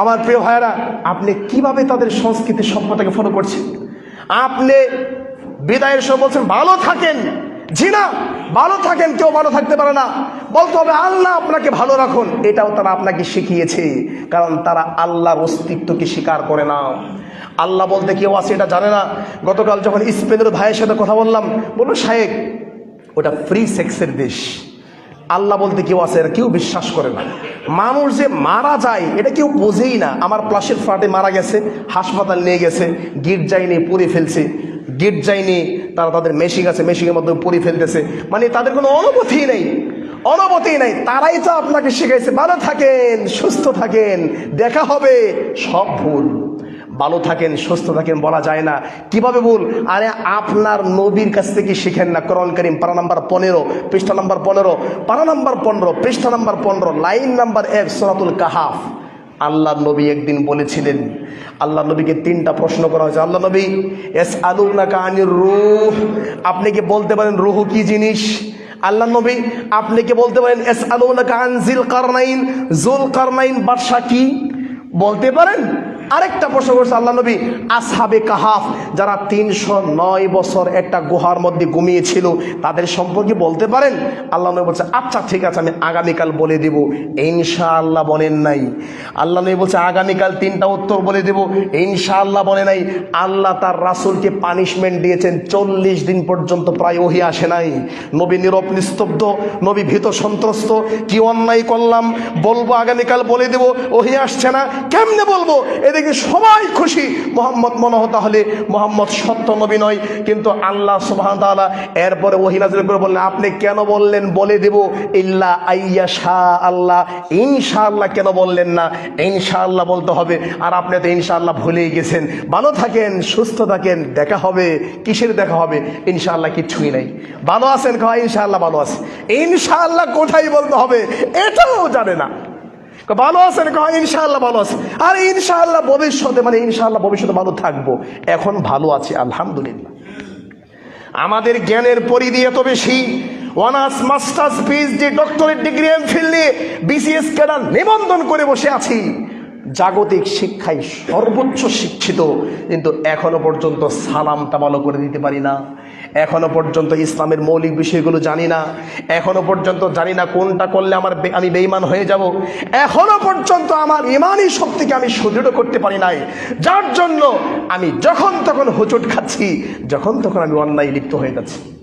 আমার প্রিয় ভাইয়েরা, আপনি কীভাবে তাদের সংস্কৃতি সভ্যতাকে ফলো করছেন? আপনি বিদায়ের সময় বলছেন, ভালো থাকেন জি না ভালো থাকেন, কেউ ভালো থাকতে পারে না। বলতে হবে, আল্লাহ আপনাকে ভালো রাখুন। এটাও তারা আপনাকে শিখিয়েছে, কারণ তারা আল্লাহর অস্তিত্বকে স্বীকার করে না। আল্লাহ বলতে কেউ আছে এটা জানে না? গতকাল যখন স্পেনের ভাইয়ের সাথে কথা বললাম, বলল, শায়েক, ওটা ফ্রি সেক্সের দেশ। আল্লাহ বলতে কেউ আছে এরা কেউ বিশ্বাস করে না। মানুষ যে মারা যায়, এটা কেউ বোঝেই না। আমার প্লাসের ফ্লাটে মারা গেছে, হাসপাতাল নিয়ে গেছে, গির্জায় নিয়ে পরে ফেলছে। গির্জায় তারা তাদের মেশিং আছে মেশিংয়ের মাধ্যমে পরে ফেলতেছে। মানে তাদের কোনো অনুভূতি নেই। অনুভূতি নেই। তারাই তো আপনাকে শিখাইছে, ভালো থাকেন, সুস্থ থাকেন, দেখা হবে, সব ভুল। ভালো থাকেন, সুস্থ থাকেন বলা যায় না। কীভাবে ভুল? আরে আপনার নবীর কাছ থেকে শিখেন না। করণ করিম পারা নাম্বার পনেরো, পৃষ্ঠা নাম্বার পনেরো, পারা নাম্বার পনেরো, পৃষ্ঠা নাম্বার পনেরো, লাইন নাম্বার এক সোনাতুল কাহাফ। আল্লাহ নবী একদিন বলেছিলেন আল্লাহ নবীকে তিনটা প্রশ্ন করা হয়েছে। আল্লাহ নবী এস আলু না কানির রুহ। আপনি কি বলতে পারেন, রুহু কি জিনিস? আল্লাহ নবী, আপনি কি বলতে পারেন এস আলু না কান জিল কারনাইন? জুল কারনাইন বাদশা কি? বলতে পারেন? আরেকটা প্রশ্ন করছে আল্লাহ নবী, আসহাবে কাহাফ যারা তিনশো নয় বছর একটা গুহার মধ্যে ঘুমিয়েছিল, তাদের সম্পর্কে বলতে পারেন? আল্লাহ নবী বলছে আচ্ছা ঠিক আছে, আমি আগামীকাল বলে দেব। ইনশাআল্লাহ বলেন নাই। আল্লাহ নবী বলছে, আগামীকাল তিনটা উত্তর বলে দেব। ইনশাআল্লাহ বলে নাই। আল্লাহ তার রাসূলকে পানিশমেন্ট দিয়েছেন, চল্লিশ দিন পর্যন্ত প্রায় ওহি আসে নাই। নবী নীরব, নিস্তব্ধ, নবী ভীত, সন্ত্রস্ত, কি অন্যায় করলাম? বলব আগামীকাল বলে দেব, ওহি আসছে না? কেমনে বলব? এদিকে সবাই খুশি। মোহাম্মদ মনে হতো তাহলে মোহাম্মদ সত্য নবী নয়, কিন্তু আল্লাহ সুবহান তাআলা এরপরে ওহি নাজিল করে বললেন, আপনি কেন বললেন বলে দেব? ইল্লা আইয়া শাহ আল্লাহ ইনশাআল্লাহ কেন বললেন না? ইনশাআল্লাহ বলতে হবে, আর আপনি তো ইনশাআল্লাহ ভুলেই গেছেন। ভালো থাকেন, সুস্থ থাকেন, দেখা হবে, কিসের দেখা হবে? ইনশাআল্লাহ কিচ্ছুই নাই। ভালো আছেন কয়? ইনশাআল্লাহ ভালো আছে। ইনশাআল্লাহ কোথায় বলতে হবে? এটাও জানে না। ভালো আছেন? কয়, ইনশাআল্লাহ ভালো আছে। আর ইনশাআল্লাহ ভবিষ্যতে মানে ইনশাআল্লাহ ভবিষ্যতে ভালো থাকব। এখন ভালো আছি, আলহামদুলিল্লাহ। আমাদের জ্ঞানের পরিধি এত বেশি। Honours, masters PhD doctorate degree MPhil নিয়ে বিসিএস ক্যাডার নিবন্ধন করে বসে আছি। জাগতিক শিক্ষায় সর্বোচ্চ শিক্ষিত, কিন্তু এখনও পর্যন্ত সালামটা ভালো করে দিতে পারি না। এখনও পর্যন্ত ইসলামের মৌলিক বিষয়গুলো জানি না। এখনও পর্যন্ত জানি না কোনটা করলে আমার আমি বেইমান হয়ে যাব। এখনও পর্যন্ত আমার ইমানই শক্তিকে আমি সুদৃঢ় করতে পারি নাই। যার জন্য আমি যখন তখন হুচুট খাচ্ছি, যখন তখন আমি অন্যায় লিপ্ত হয়ে যাচ্ছি।